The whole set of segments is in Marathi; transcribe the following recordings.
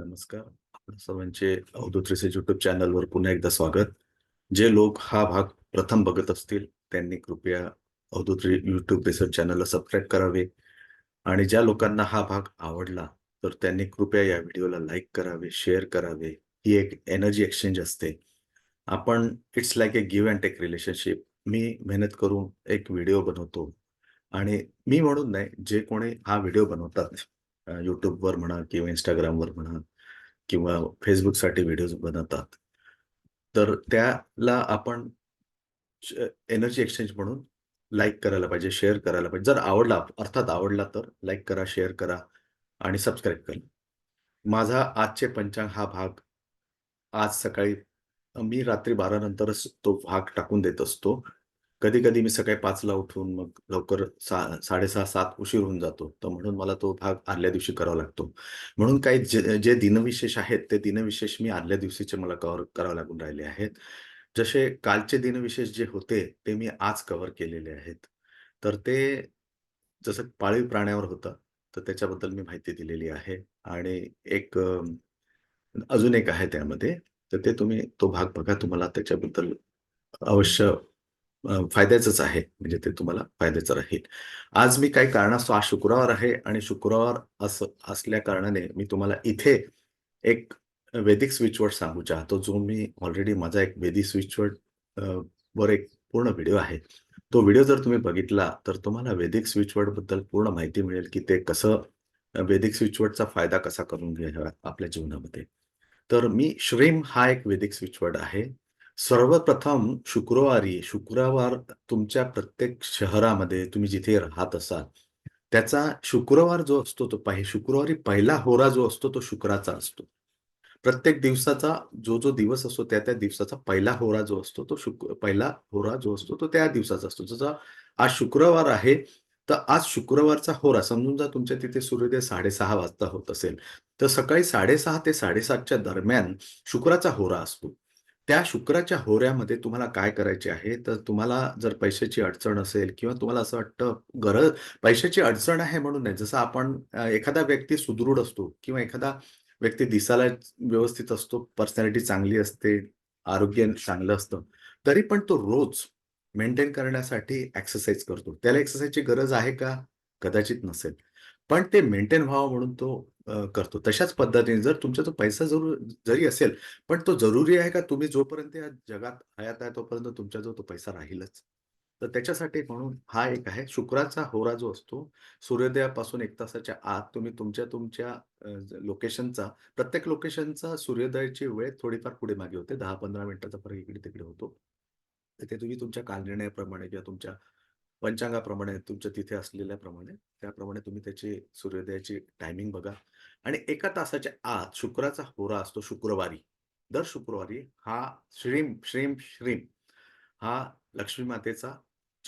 नमस्कार. आपल्या सर्वांचे अवधूत रिसर्च चॅनलवर पुन्हा एकदा स्वागत. जे लोक हा भाग प्रथम बघत असतील, त्यांनी कृपया अवधूत युट्यूब रिसर्च चॅनलला सबस्क्राईब करावे आणि ज्या लोकांना हा भाग आवडला, तर त्यांनी कृपया या व्हिडिओला लाईक करावे, शेअर करावे. ही एक एनर्जी एक्सचेंज असते. आपण it's like a give and take relationship. मी मेहनत करून एक व्हिडिओ बनवतो आणि मी म्हणून नाही, जे कोणी हा व्हिडिओ बनवतात युट्यूबवर म्हणा किंवा इंस्टाग्रामवर म्हणा किंवा फेसबुकसाठी व्हिडिओज बनवतात. तर त्याला आपण एनर्जी एक्सचेंज म्हणून लाईक करायला पाहिजे, शेअर करायला पाहिजे. जर आवडला, अर्थात आवडला तर लाईक करा, शेअर करा आणि सबस्क्राईब करा. माझा आजचे पंचांग हा भाग आज सकाळी मी रात्री 12 नंतरच तो भाग टाकून देत असतो. कधी-कधी मी सकाळी पाचला उठून मग लवकर सा 6:30-7 उशीर होऊन जातो. तर म्हणून मला तो भाग आदल्या दिवशी करावा लागतो. म्हणून काही जे जे दिनविशेष आहेत, ते दिनविशेष मी आदल्या दिवशीचे मला कव्हर करावे लागून राहिले आहेत. जसे कालचे दिनविशेष जे होते, ते मी आज कव्हर केलेले आहेत. तर ते जसं पाळीव प्राण्यावर होतं, तर त्याच्याबद्दल मी माहिती दिलेली आहे आणि एक अजून एक आहे त्यामध्ये. तर ते तुम्ही तो भाग बघा. तुम्हाला त्याच्याबद्दल अवश्य फायद्याचंच आहे. म्हणजे ते तुम्हाला फायद्याचं राहील. आज मी काही कारणास्तव आज शुक्रवार आहे आणि शुक्रवार असं असल्या कारणाने मी तुम्हाला इथे एक वेदिक स्विचवर्ड सांगू चाहतो, जो मी ऑलरेडी माझा एक वेदिक स्विचवर्ड वर एक पूर्ण व्हिडिओ आहे. तो व्हिडिओ जर तुम्ही बघितला, तर तुम्हाला वेदिक स्विचवर्डबद्दल पूर्ण माहिती मिळेल, की ते कसं वेदिक स्विचवर्डचा फायदा कसा करून घ्यावा आपल्या जीवनामध्ये. तर मी श्रीम हा एक वेदिक स्विचवर्ड आहे. सर्वप्रथम शुक्रवारी, शुक्रवार तुमच्या प्रत्येक शहरामध्ये तुम्ही जिथे राहत असाल, त्याचा शुक्रवार जो असतो, तो पाही शुक्रवारी पहिला होरा जो असतो, तो शुक्राचा असतो. प्रत्येक दिवसाचा जो, जो दिवस असतो, त्या-त्या दिवसाचा पहिला होरा जो असतो, तो शुक्र पहिला होरा जो असतो, तो त्या दिवसाचा असतो. जसा आज शुक्रवार आहे, तर आज शुक्रवारचा होरा समजून जा तुमच्या तिथे सूर्योदय 6:30 वाजता होत असेल, तर सकाळी 6:30 ते 7:30च्या दरम्यान शुक्राचा होरा असतो. त्या शुक्राच्या होऱ्यामध्ये तुम्हाला काय करायचे आहे, तर तुम्हाला जर पैशाची अडचण असेल किंवा तुम्हाला असं वाटतं गरज पैशाची अडचण आहे म्हणून नाही. जसं आपण एखादा व्यक्ती सुदृढ असतो किंवा एखादा व्यक्ती दिसायला व्यवस्थित असतो, पर्सनॅलिटी चांगली असते, आरोग्य चांगलं असतं. तरी पण तो रोज मेंटेन करण्यासाठी एक्सरसाइज करतो. त्याला एक्सरसाइजची गरज आहे का? कदाचित नसेल. पण ते मेंटेन व्हावं म्हणून तो अ, करतो. तशाच पद्धतीने जर तुमचा तो पैसा जरूर जरी असेल, पण तो जरुरी आहे का? तुम्ही जोपर्यंत या जगात हयात आहे, तोपर्यंत तुमच्याजवळ तो पैसा राहीलच. तर त्याच्यासाठी म्हणून हा एक आहे. शुक्राचा होरा जो असतो, सूर्योदयापासून 1 तासाच्या आत तुम्ही तुमच्या तुमच्या अ, लोकेशनचा प्रत्येक लोकेशनचा सूर्योदयाची वेळ थोडीफार पुढे-मागे होते. 10-15 मिनिटाचा फरक इकडे-तिकडे होतो. तर ते तुम्ही तुमच्या कालनिर्णयाप्रमाणे किंवा तुमच्या पंचांगाप्रमाणे, तुमच्या तिथे असलेल्याप्रमाणे, त्याप्रमाणे तुम्ही त्याची सूर्योदयाची टायमिंग बघा आणि एका तासाच्या आत शुक्राचा होरा असतो शुक्रवारी. दर शुक्रवारी हा श्रीम, श्रीम, श्रीम हा लक्ष्मी मातेचा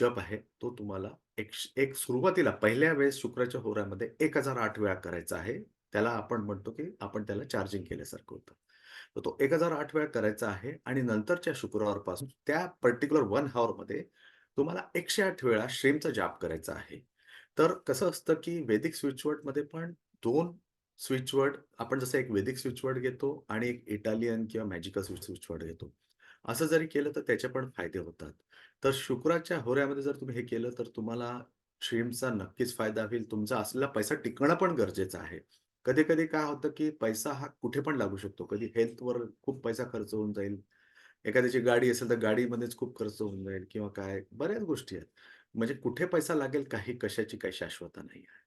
जप आहे. तो तुम्हाला एक एक सुरुवातीला पहिल्या वेळेस शुक्राच्या होऱ्यामध्ये 1008 वेळा करायचा आहे. त्याला आपण म्हणतो, की आपण त्याला चार्जिंग केल्यासारखं होतं. तर तो 1008 वेळा करायचा आहे आणि नंतरच्या शुक्रवारपासून त्या पर्टिक्युलर 1 हॉवरमध्ये तुम्हाला 108 वेळा श्रीमचा जाप करायचा आहे. तर कसं असतं, की वेदिक स्विच पण दोन स्विचवर्ड आपण जसं एक वेदिक स्विचवर्ड घेतो आणि एक इटालियन किंवा मॅजिकल स्विच स्विचवर्ड घेतो. असं जरी केलं तर त्याचे पण फायदे होतात. तर शुक्राच्या होऱ्यामध्ये जर तुम्ही हे केलं तर तुम्हाला श्रीमचा नक्कीच फायदा होईल. तुमचा असलेला पैसा टिकणं पण गरजेचं आहे. कधी-कधी काय होतं, की पैसा हा कुठे पण लागू शकतो. कधी हेल्थवर खूप पैसा खर्च होऊन जाईल. एखाद्याची गाडी असेल तर गाडीमध्येच खूप खर्च होऊन जाईल किंवा काय बऱ्याच गोष्टी आहेत. म्हणजे कुठे पैसा लागेल काही कशाची काही शाश्वता नाही आहे.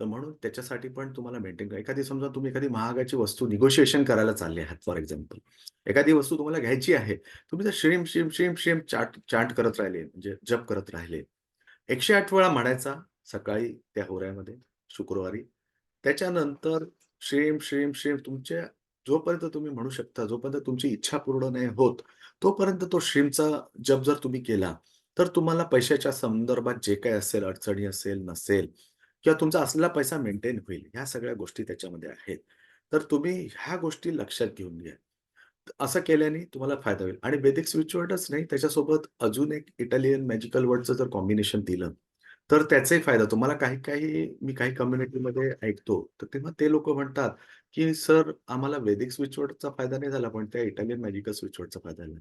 तर म्हणून त्याच्यासाठी पण तुम्हाला मेंटेन करा एखादी समजा तुम्ही एखादी महागाची वस्तू निगोशिएशन करायला चालले आहात फॉर एक्झाम्पल. एखादी वस्तू तुम्हाला घ्यायची आहे. तुम्ही जर श्रीम, श्रीम, श्रीम, श्रीम चाट चाट करत राहिले, म्हणजे जप करत राहिले. 108 वेळा म्हणायचा सकाळी त्या होऱ्यामध्ये शुक्रवारी. त्याच्यानंतर श्रीम, श्रीम, श्रीम तुमच्या जोपर्यंत तुम्ही म्हणू शकता, जोपर्यंत तुमची इच्छा पूर्ण नाही होत, तोपर्यंत तो श्रीमचा जप जर तुम्ही केला, तर तुम्हाला पैशाच्या संदर्भात जे काही असेल, अडचणी असेल, नसेल किंवा तुमचा असलेला पैसा मेंटेन होईल. ह्या सगळ्या गोष्टी त्याच्यामध्ये आहेत. तर तुम्ही ह्या गोष्टी लक्षात घेऊन घ्या. असं केल्याने तुम्हाला फायदा होईल आणि वेदिक स्विच वर्डच नाही, त्याच्यासोबत अजून एक इटालियन मॅजिकल वर्डचं जर कॉम्बिनेशन दिलं, तर त्याचाही फायदा तुम्हाला काही-काही मी काही कम्युनिटीमध्ये ऐकतो, तर तेव्हा ते लोक म्हणतात, की "सर आम्हाला वैदिक स्विचवर्डचा फायदा नाही झाला, पण त्या इटालियन मॅजिकल स्विचवर्डचा फायदा झाला."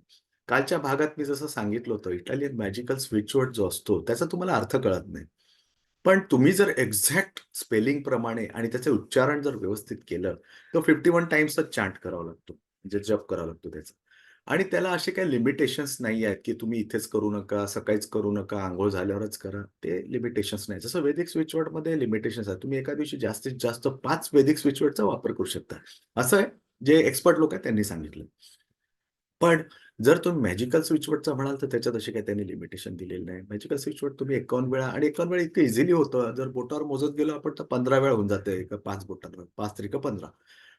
कालच्या भागात मी जसं सांगितलं होतं, इटालियन मॅजिकल स्विचवर्ड जो असतो, त्याचा तुम्हाला अर्थ कळत नाही. पण तुम्ही जर एक्झॅक्ट स्पेलिंग प्रमाणे आणि त्याचे उच्चारण जर व्यवस्थित केलं, तर 51 टाइम्सच चांट करावा लागतो. म्हणजे जप करावा लागतो त्याचा. आणि त्याला असे काही लिमिटेशन्स नाही आहेत, की तुम्ही इथेच करू नका, सकाळीच करू नका, आंघोळ झाल्यावरच करा. ते लिमिटेशन्स नाही. जसं वेदिक स्विचवर्डमध्ये लिमिटेशन्स आहेत. तुम्ही एका दिवशी जास्तीत जास्त पाच वेदिक स्विचवर्डचा वापर करू शकता. असं आहे, जे एक्सपर्ट लोक आहेत त्यांनी सांगितलं. पण जर तुम्ही मॅजिकल स्विचवर्डचा म्हणाल, तर त्याच्यात असे काही त्यांनी लिमिटेशन दिलेलं नाही. मॅजिकल स्विचवर्ड तुम्ही 51 वेळा आणि 51 वेळा इतकं इझिली होतं. जर बोटावर मोजत गेलो आपण तर 15 वेळा होऊन जाते एका पाच बोटांवर. पाच त्रिक 15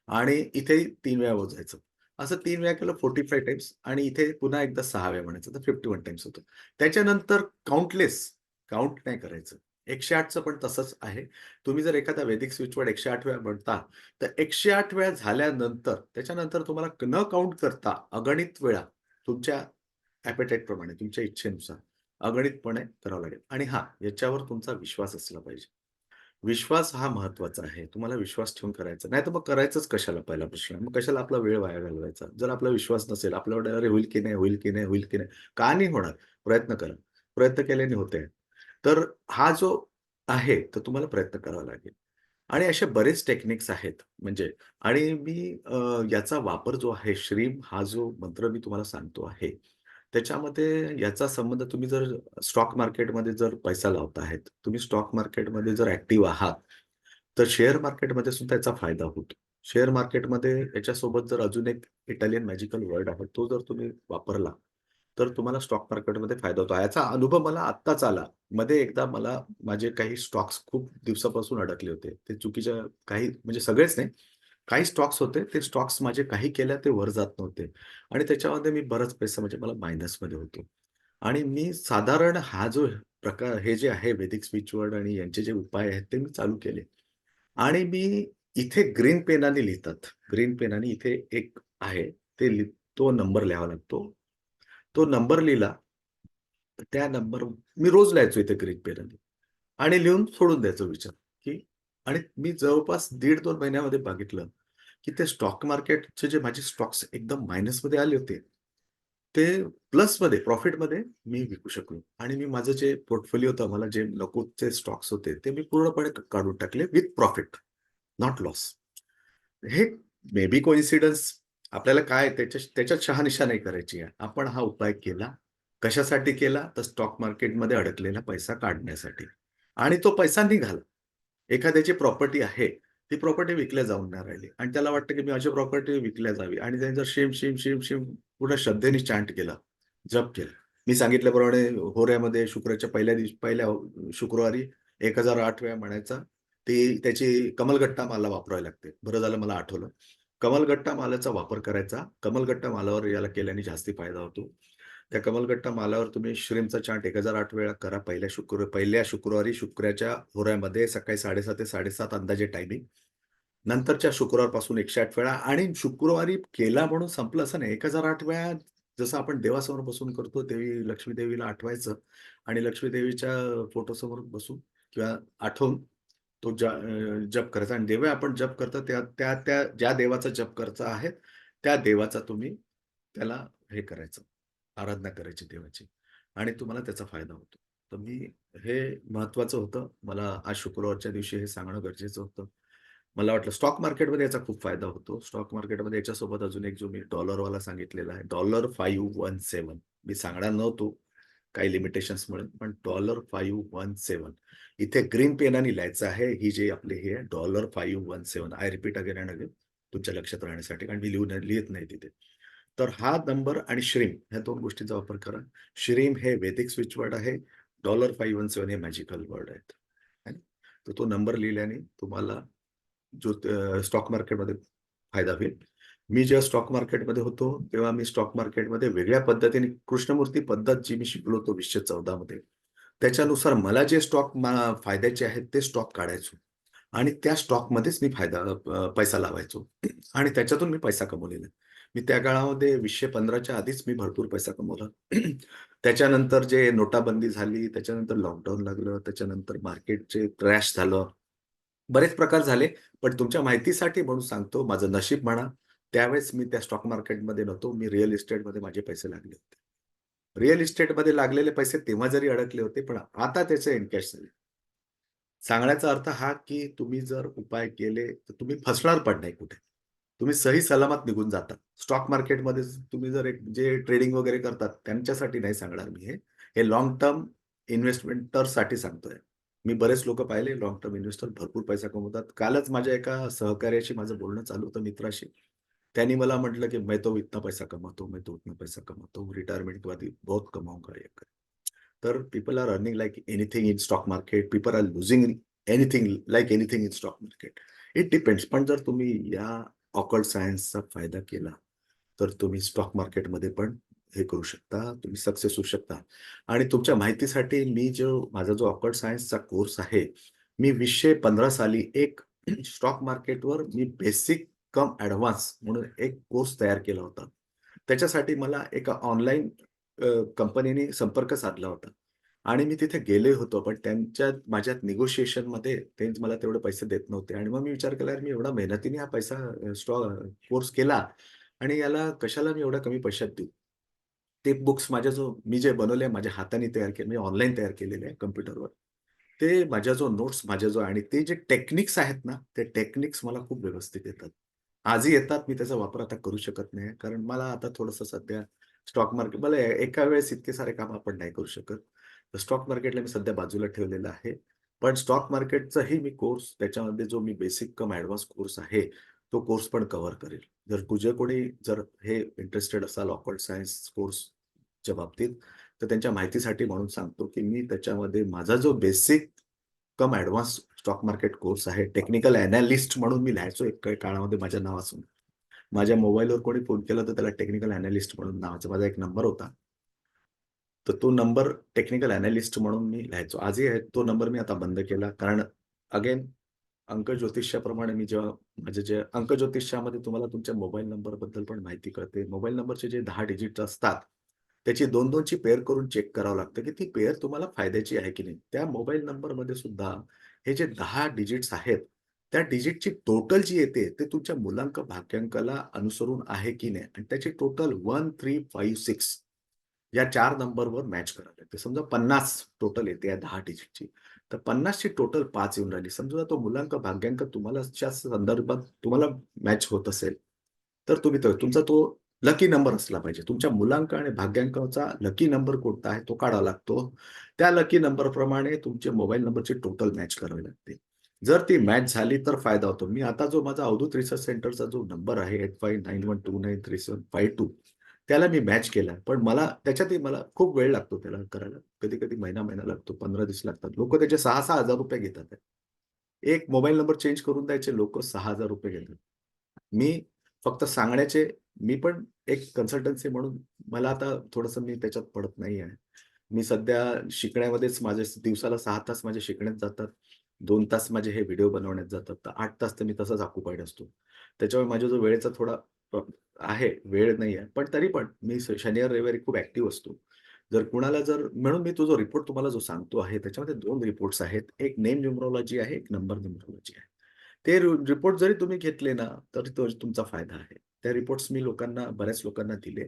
आणि इथे तीन वेळा मोजायचं. असं तीन वेळा केलं 45 टाइम्स आणि इथे पुन्हा एकदा सहा वेळा म्हणायचं तर 51 टाइम्स होतं. त्याच्यानंतर काउंटलेस, काउंट नाही करायचं. 108चं पण तसंच आहे. तुम्ही जर एखादा वैदिक स्विचवर्ड 108 वेळा म्हणता, तर 108 वेळा झाल्यानंतर त्याच्यानंतर तुम्हाला न काउंट करता अगणित वेळा तुमच्या ॲपेटाईटप्रमाणे तुमच्या इच्छेनुसार अगणितपणे करावं लागेल. आणि हा याच्यावर तुमचा विश्वास असला पाहिजे. विश्वास हा महत्त्वाचा आहे. तुम्हाला विश्वास ठेवून करायचा. नाही तर मग करायचंच कशाला पहिला प्रश्न. मग कशाला आपला वेळ वाया घालवायचा. जर आपला विश्वास नसेल, आपल्याकडे अरे होईल की नाही, होईल की नाही, होईल की नाही. का नाही होणार? प्रयत्न करा. प्रयत्न केल्याने होते. तर हा जो आहे, तर तुम्हाला प्रयत्न करावा लागेल. आणि असे बरेच टेक्निक्स आहेत म्हणजे आणि मी याचा वापर जो आहे श्रीम हा जो मंत्र मी तुम्हाला सांगतो आहे, त्याच्यामध्ये याचा संबंध तुम्ही जर स्टॉक मार्केटमध्ये जर पैसा लावत आहेत, तुम्ही स्टॉक मार्केटमध्ये जर ऍक्टिव्ह आहात, तर शेअर मार्केटमध्ये सुद्धा याचा फायदा होतो. शेअर मार्केटमध्ये याच्यासोबत जर अजून एक इटालियन मॅजिकल वर्ड आहे, तो जर तुम्ही वापरला, तर तुम्हाला स्टॉक मार्केटमध्ये फायदा होतो. याचा अनुभव मला आत्ताच आला. मध्ये एकदा मला माझे काही स्टॉक्स खूप दिवसापासून अडकले होते. ते चुकीच्या काही म्हणजे सगळेच नाही, काही स्टॉक्स होते. ते स्टॉक्स माझे काही केल्या ते वर जात नव्हते आणि त्याच्यामध्ये मी बराच पैसा म्हणजे मला मायनसमध्ये होतो. आणि मी साधारण हा जो प्रकार हे जे आहे वेदिक स्विचवर्ड आणि यांचे जे उपाय आहेत ते मी चालू केले. आणि मी इथे ग्रीन पेनाने लिहितात. ग्रीन पेनाने इथे एक आहे ते तो नंबर लिहावा लागतो. तो नंबर लिहिला, त्या नंबर मी रोज लिहायचो इथे ग्रीक पेनाने आणि लिहून सोडून द्यायचो विचार, की आणि मी जवळपास 1.5-2 महिन्यामध्ये बघितलं, की ते स्टॉक मार्केटचे जे माझे स्टॉक्स एकदम मायनसमध्ये आले होते, ते प्लसमध्ये, प्रॉफिटमध्ये मी विकू शकलो आणि मी माझं जे पोर्टफोलिओ होतं, मला जे नकोचे स्टॉक्स होते, ते मी पूर्णपणे काढून टाकले विथ प्रॉफिट, नॉट लॉस. हे मे बी कोइन्सिडन्स आपल्याला काय त्याच्या त्याच्यात शहानिशा नाही करायची आहे. आपण हा उपाय केला. कशासाठी केला? तर स्टॉक मार्केटमध्ये अडकलेला पैसा काढण्यासाठी आणि तो पैसा निघाला. एखाद्याची प्रॉपर्टी आहे, ती प्रॉपर्टी विकल्या जाऊन नाही राहिली आणि त्याला वाटतं, की माझी प्रॉपर्टी विकल्या जावी आणि त्याने जर शिम, शिम, शिम, शिम पूर्ण श्रद्धेने चांट केला, जप केला. मी सांगितल्याप्रमाणे होऱ्यामध्ये शुक्राच्या पहिल्या दिवशी पहिल्या शुक्रवारी 1008 वेळा म्हणायचा. ती त्याची कमलगट्टा मला वापरावी लागते. बरं झालं मला आठवलं. कमलगट्टा मालाचा वापर करायचा. कमलगट्टा मालावर याला केल्याने जास्ती फायदा होतो. त्या कमलगट्टा मालावर तुम्ही श्रीमचा चांट 1008 वेळा करा. पहिल्या शुक्र पहिल्या शुक्रवारी शुक्राच्या होऱ्यामध्ये सकाळी 7:30 ते 7:30 अंदाजे टायमिंग. नंतरच्या शुक्रवारपासून 108 वेळा आणि शुक्रवारी केला म्हणून संपलं असं नाही. 1008 वेळा जसं आपण देवासमोर बसून करतो, देवी लक्ष्मी देवीला आठवायचं आणि लक्ष्मी देवीच्या फोटोसमोर बसून किंवा आठवून तो जप करायचा आणि देव आपण जप करतो त्या त्या त्या ज्या देवाचा जप करायचा आहे, त्या देवाचा तुम्ही त्याला हे करायचं, आराधना करायची देवाची आणि तुम्हाला त्याचा फायदा होतो. तर मी हे महत्त्वाचं होतं. मला आज शुक्रवारच्या दिवशी हे सांगणं गरजेचं होतं. मला वाटलं स्टॉक मार्केटमध्ये याचा खूप फायदा होतो. स्टॉक मार्केटमध्ये याच्यासोबत अजून एक जो मी डॉलरवाला सांगितलेला आहे. डॉलर 517 मी सांगणार नव्हतो काही लिमिटेशन्समुळे, पण डॉलर 517 इथे ग्रीन पेनाने लिहायचं आहे. ही जी आपली हे dollar five one seven I repeat again and again तुमच्या लक्षात राहण्यासाठी कारण मी लिहून लिहित नाही तिथे. तर हा नंबर आणि श्रीम ह्या दोन गोष्टींचा वापर करा. श्रीम हे वैदिक स्विचवर्ड आहे. डॉलर 517 हे मॅजिकल वर्ड आहेत. तर तो नंबर लिहिल्याने तुम्हाला जो स्टॉक मार्केटमध्ये फायदा होईल. मी जेव्हा स्टॉक मार्केटमध्ये होतो, तेव्हा मी स्टॉक मार्केटमध्ये वेगळ्या पद्धतीने कृष्णमूर्ती पद्धत जी मी शिकलो होतो 2014 मध्ये, त्याच्यानुसार मला जे स्टॉक फायद्याचे आहेत ते स्टॉक काढायचो आणि त्या स्टॉकमध्येच मी फायदा पैसा लावायचो आणि त्याच्यातून मी पैसा कमवलेला मी त्या काळामध्ये 2015च्या आधीच मी भरपूर पैसा कमवला. त्याच्यानंतर जे नोटाबंदी झाली, त्याच्यानंतर लॉकडाऊन लागलं, त्याच्यानंतर मार्केटचे क्रॅश झालं. बरेच प्रकार झाले. पण तुमच्या माहितीसाठी म्हणून सांगतो, माझं नशीब म्हणा, त्यावेळेस मी त्या स्टॉक मार्केटमध्ये नव्हतो. मी रिअल इस्टेटमध्ये माझे पैसे लागले होते. रिअल इस्टेटमध्ये लागलेले पैसे तेव्हा जरी अडकले होते, पण आता त्याचे इनकॅश झाले. सांगण्याचा अर्थ हा, की तुम्ही जर उपाय केले, तर तुम्ही फसणार पण नाही कुठे. तुम्ही सही सलामत निघून जाता. स्टॉक मार्केटमध्ये तुम्ही जर एक जे ट्रेडिंग वगैरे करतात, त्यांच्यासाठी नाही सांगणार मी हे. हे लाँग टर्म इन्व्हेस्टमेंटरसाठी सांगतोय. मी बरेच लोक पाहिले लॉंग टर्म इन्व्हेस्टर भरपूर पैसा कमवतात. कालच माझ्या एका सहकार्याशी माझं बोलणं चालू होतं मित्राशी. त्यांनी मला म्हटलं, की "मैं तो इतना पैसा कमावतो मैं तो उतना पैसा कमाता हूँ, रिटायरमेंट के बाद बहुत कमाऊंगा ये कर." तर people are earning like anything in stock market. People are losing anything like anything in stock market. It depends. पण जर तुम्ही या ऑकल्ट सायन्सचा फायदा केला, तर तुम्ही स्टॉक मार्केटमध्ये पण हे करू शकता. तुम्ही सक्सेस होऊ शकता. आणि तुमच्या माहितीसाठी मी जो माझा जो ऑकल्ट सायन्सचा कोर्स आहे, मी 2015 साली एक स्टॉक मार्केटवर मी बेसिक कम ऍडव्हान्स म्हणून एक कोर्स तयार केला होता. त्याच्यासाठी मला एका ऑनलाईन कंपनीने संपर्क साधला होता. आणि मी तिथे गेले होतो. पण त्यांच्यात माझ्यात निगोशिएशनमध्ये ते मला तेवढे पैसे देत नव्हते. आणि मग मी विचार केला, मी एवढा मेहनतीने हा पैसा स्टॉ कोर्स केला आणि याला कशाला मी एवढ्या कमी पैशात देऊ? ते बुक्स माझ्या जो मी जे बनवले माझ्या हाताने तयार केले, मी ऑनलाईन तयार केलेले आहे कम्प्युटरवर ते माझ्या जो नोट्स माझ्या जो आणि ते जे टेक्निक्स आहेत ना, ते टेक्निक्स मला खूप व्यवस्थित येतात. आजही येतात. मी त्याचा वापर आता करू शकत नाही. कारण मला आता थोडंसं सध्या स्टॉक मार्केट मला एका वेळेस इतके सारे काम आपण नाही करू शकत. तर स्टॉक मार्केटला मी सध्या बाजूला ठेवलेलं आहे. पण स्टॉक मार्केटचाही मी कोर्स त्याच्यामध्ये जो मी बेसिक कम ॲडव्हान्स कोर्स आहे, तो कोर्स पण कव्हर करेल. जर तुझे कोणी जर हे इंटरेस्टेड असाल ऑकल्ट सायन्स कोर्सच्या बाबतीत, तर त्यांच्या माहितीसाठी म्हणून सांगतो, की मी त्याच्यामध्ये माझा जो basic cum advance stock market course आहे. टेक्निकल अनालिस्ट म्हणून मी लिहायचो एक काळामध्ये माझ्या नावासून माझ्या मोबाईलवर कोणी फोन केला, तर त्याला टेक्निकल अनालिस्ट म्हणून नावाचा माझा एक नंबर होता. तर तो नंबर टेक्निकल अनालिस्ट म्हणून मी लिहायचो. आजही आहे. तो नंबर मी आता बंद केला. कारण अगेन अंक ज्योतिष्याप्रमाणे मी जेव्हा म्हणजे जे अंक ज्योतिष्यामध्ये तुम्हाला तुमच्या मोबाईल नंबरबद्दल पण माहिती कळते. मोबाईल नंबरचे जे दहा डिजिट असतात, त्याची 2-2 ची पेअर करून चेक करावं लागतं, की ती पेअर तुम्हाला फायद्याची आहे की नाही. त्या मोबाईल नंबरमध्ये सुद्धा हे जे दहा डिजिट्स आहेत, त्या डिजिटची टोटल जी येते, ते तुमच्या मुलांक भाग्यांकाला अनुसरून आहे की नाही आणि त्याची टोटल 1, 3, 5, 6 या चार नंबरवर मॅच करावी लागते. समजा 50 टोटल येते या दहा डिजिटची. तर 50 ची टोटल पाच येऊन राहिली. समजा तो मुलांक भाग्यांक तुम्हाला संदर्भात तुम्हाला मॅच होत असेल, तर तुम्ही तुमचा तो लकी नंबर असला पाहिजे. तुमच्या मुलांक आणि भाग्यांकाचा लकी नंबर कोणता आहे, तो काढावा लागतो. त्या लकी नंबरप्रमाणे तुमचे मोबाईल नंबरची टोटल मॅच करावी लागते. जर ती मॅच झाली, तर फायदा होतो. मी आता जो माझा अवधूत रिसर्च सेंटरचा जो नंबर आहे 8591293752 त्याला मी मॅच केला. पण मला त्याच्यातही मला खूप वेळ लागतो त्याला करायला. कधी-कधी महिना-महिना लागतो, 15 दिवस लागतात. लोक त्याचे सहा सहा हजार रुपये घेतात एक मोबाईल नंबर चेंज करून द्यायचे लोक सहा हजार रुपये घेतात. मी फक्त सांगण्याचे मी पण एक कन्सल्टन्सी म्हणून मला आता थोडंसं मी त्याच्यात पडत नाही आहे. मी सध्या शिकण्यामध्येच माझे दिवसाला सहा तास माझे शिकण्यात जातात. दोन तास माझे हे व्हिडिओ बनवण्यात जातात. तर आठ तास तर मी तसाच ऑक्युपाईड असतो. त्याच्यामुळे माझ्या जो वेळेचा थोडा आहे, वेळ नाही आहे. पण तरी पण मी शनिवार, रविवारी खूप ऍक्टिव्ह असतो. जर कुणाला जर म्हणून मी तो जो रिपोर्ट तुम्हाला जो सांगतो आहे, त्याच्यामध्ये दोन रिपोर्ट्स आहेत. एक नेम न्यूमरोलॉजी आहे, एक नंबर न्यूमरोलॉजी आहे. ते रिपोर्ट जरी तुम्ही घेतले ना, तरी तो तुमचा फायदा आहे. त्या रिपोर्ट्स मी लोकांना बऱ्याच लोकांना दिले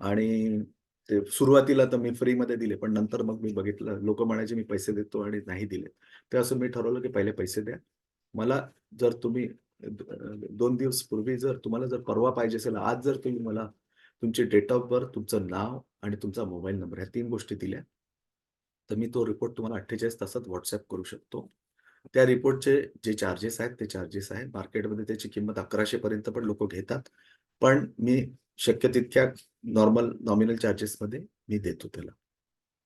आणि ते सुरुवातीला तर मी फ्रीमध्ये दिले. पण नंतर मग मी बघितलं लोक म्हणायचे, "मी पैसे देतो" आणि नाही दिले. तर असं मी ठरवलं, की पहिले पैसे द्या. मला जर तुम्ही दोन दिवस पूर्वी जर तुम्हाला जर परवा पाहिजे असेल, आज जर तुम्ही मला तुमची डेट ऑफ बर्थ, तुमचं नाव आणि तुमचा मोबाईल नंबर ह्या तीन गोष्टी दिल्या, तर मी तो रिपोर्ट तुम्हाला 48 तासात व्हॉट्सअप करू शकतो. त्या रिपोर्टचे जे चार्जेस आहेत, ते चार्जेस आहेत. मार्केटमध्ये त्याची किंमत अकराशे पर्यंत पण लोक घेतात. पण मी शक्य तितक्या नॉर्मल नॉमिनल चार्जेसमध्ये मी देतो त्याला.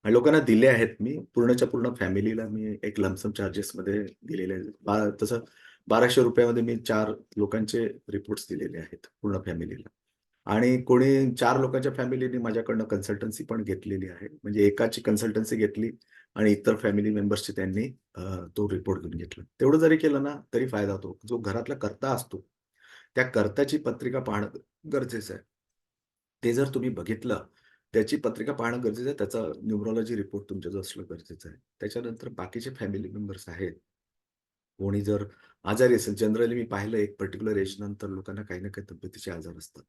आणि लोकांना दिले आहेत मी. पूर्णच्या पूर्ण फॅमिलीला मी एक लमसम चार्जेसमध्ये दिलेले आहेत. बा तसं बाराशे रुपयामध्ये मी चार लोकांचे रिपोर्ट्स दिलेले आहेत पूर्ण फॅमिलीला. आणि कोणी चार लोकांच्या फॅमिलीने माझ्याकडनं कन्सल्टन्सी पण घेतलेली आहे. म्हणजे एकाची कन्सल्टन्सी घेतली आणि इतर फॅमिली मेंबर्सचे त्यांनी तो रिपोर्ट घेऊन घेतला. तेवढं जरी केलं ना, तरी फायदा होतो. जो घरातला कर्ता असतो, त्या कर्त्याची पत्रिका पाहणं गरजेचं आहे. ते जर तुम्ही बघितलं, त्याची पत्रिका पाहणं गरजेचं आहे. त्याचा न्यूमरॉलॉजी रिपोर्ट तुमच्याजवळ असणं गरजेचं आहे. त्याच्यानंतर बाकीचे फॅमिली मेंबर्स आहेत. कोणी जर आजारी असेल, जनरली मी पाहिलं एक पर्टिक्युलर एज नंतर लोकांना काही ना काही तब्येतीचे आजार असतात.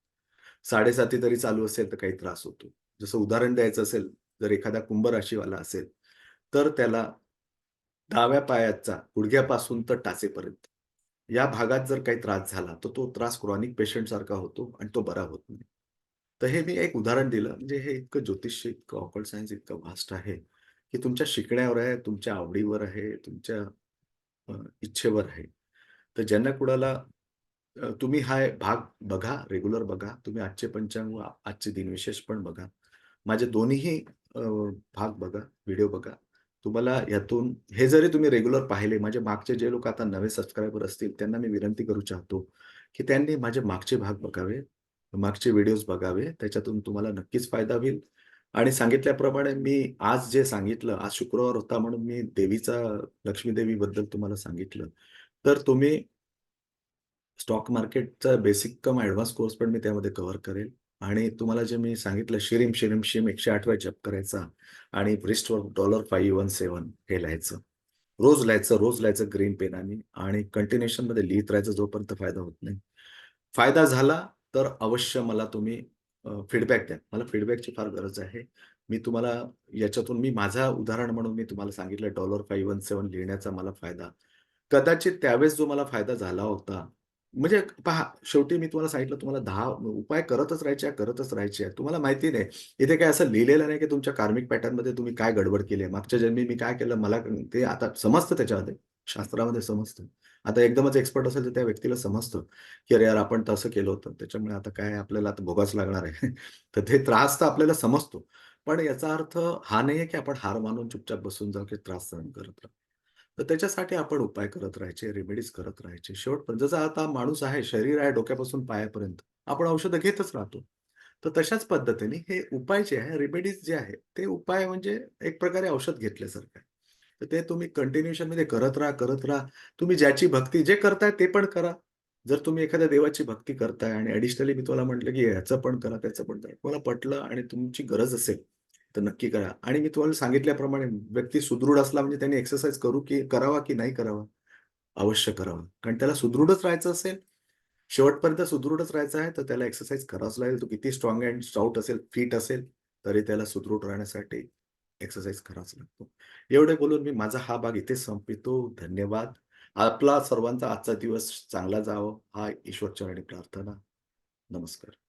7.5 तरी चालू असेल तर काही त्रास होतो. जसं उदाहरण द्यायचं असेल, जर एखादा कुंभ राशीवाला असेल, तर त्याला डाव्या पायाचा गुडघ्यापासून तर टाचेपर्यंत या भागात जर काही त्रास झाला, तर तो त्रास क्रॉनिक पेशंटसारखा होतो आणि तो बरा होत नाही. तर हे मी एक उदाहरण दिलं. म्हणजे हे इतकं ज्योतिष्य, इतकं ऑकल्ट सायन्स इतकं व्हास्ट आहे, की तुमच्या शिकण्यावर आहे, तुमच्या आवडीवर आहे, तुमच्या इच्छेवर आहे. तर ज्यांना कुणाला तुम्ही हा भाग बघा, रेग्युलर बघा. तुम्ही आजचे पंचांग व आजचे दिनविशेष पण बघा. माझे दोन्हीही भाग बघा, व्हिडिओ बघा. तुम्हाला यातून हे जरी तुम्ही रेग्युलर पाहिले, माझे मागचे जे लोक आता नवे सबस्क्रायबर असतील, त्यांना मी विनंती करू चाहतो, की त्यांनी माझे मागचे भाग बघावे, मागचे व्हिडिओज बघावे. त्याच्यातून तुम्हाला नक्कीच फायदा होईल. आणि सांगितल्याप्रमाणे मी आज जे सांगितलं, आज शुक्रवार होता म्हणून मी देवीचा लक्ष्मी देवीबद्दल तुम्हाला सांगितलं. तर तुम्ही स्टॉक मार्केटचा बेसिक कम ऍडव्हान्स कोर्स पण मी त्यामध्ये कव्हर करेल. आणि तुम्हाला जे मी सांगितलं शिरीम, शिरीम, शिम 108 वेळा जप करायचा आणि रिस्टवर $517 हे लिहायचं. रोज लिहायचं, रोज लिहायचं ग्रीन पेनाने आणि कंटिन्यूएशनमध्ये लिहित राहायचं जोपर्यंत फायदा होत नाही. फायदा झाला तर अवश्य मला तुम्ही फीडबॅक द्या. मला फीडबॅकची फार गरज आहे. मी तुम्हाला याच्यातून मी माझा उदाहरण म्हणून मी तुम्हाला सांगितलं $517 लिहिण्याचा मला फायदा. कदाचित त्यावेळेस जो मला फायदा झाला होता म्हणजे पहा, शेवटी मी तुम्हाला सांगितलं तुम्हाला दहा उपाय करतच राहायचे, करतच राहायचे. तुम्हाला माहिती नाही, इथे काय असं लिहिलेलं नाही, की तुमच्या कार्मिक पॅटर्नमध्ये तुम्ही काय गडबड केली आहे. मागच्या जन्मी मी काय केलं मला ते आता समजतं त्याच्यामध्ये, शास्त्रामध्ये समजतं. आता एकदमच एक्सपर्ट असेल तर त्या व्यक्तीला समजतं, की अरे यार आपण तसं केलं होतं. त्याच्यामुळे आता काय आपल्याला आता भोगाच लागणार आहे. तर ते त्रास तर आपल्याला समजतो. पण याचा अर्थ हा नाहीये, की आपण हार मानून चुपचाप बसून जाऊ, की त्रास सहन करत राहू. तर त्याच्यासाठी आपण उपाय करत राहायचे, रेमेडीज करत राहायचे. शेवटपर्यंत जसं आता माणूस आहे, शरीर आहे डोक्यापासून पायापर्यंत, आपण औषधं घेतच राहतो. तर तशाच पद्धतीने हे उपाय जे आहे, रेमेडीज जे आहे, ते उपाय म्हणजे एक प्रकारे औषध घेतल्यासारखं आहे. तर ते तुम्ही कंटिन्यूएशनमध्ये करत राहा, करत राहा. तुम्ही ज्याची भक्ती जे करताय ते पण करा. जर तुम्ही एखाद्या देवाची भक्ती करताय आणि ॲडिशनली मी तुम्हाला म्हटलं, की ह्याचं पण करा, त्याचं पण करा. तुम्हाला पटलं आणि तुमची गरज असेल, तर नक्की करा. आणि मी तुम्हाला सांगितल्याप्रमाणे व्यक्ती सुदृढ असला म्हणजे त्यांनी एक्सरसाइज करू की करावा की नाही करावा? अवश्य करावा. कारण त्याला सुदृढच राहायचं असेल, शेवटपर्यंत सुदृढच राहायचं आहे, तर त्याला एक्सरसाइज करावंच लागेल. तो किती स्ट्रॉंग अँड स्टाउट असेल, फिट असेल, तरी त्याला सुदृढ राहण्यासाठी एक्सरसाइज करावाच लागतो. एवढे बोलून मी माझा हा भाग इथे संपितो धन्यवाद. आपला सर्वांचा आजचा दिवस चांगला जावं हा ईश्वरचरणी प्रार्थना. नमस्कार.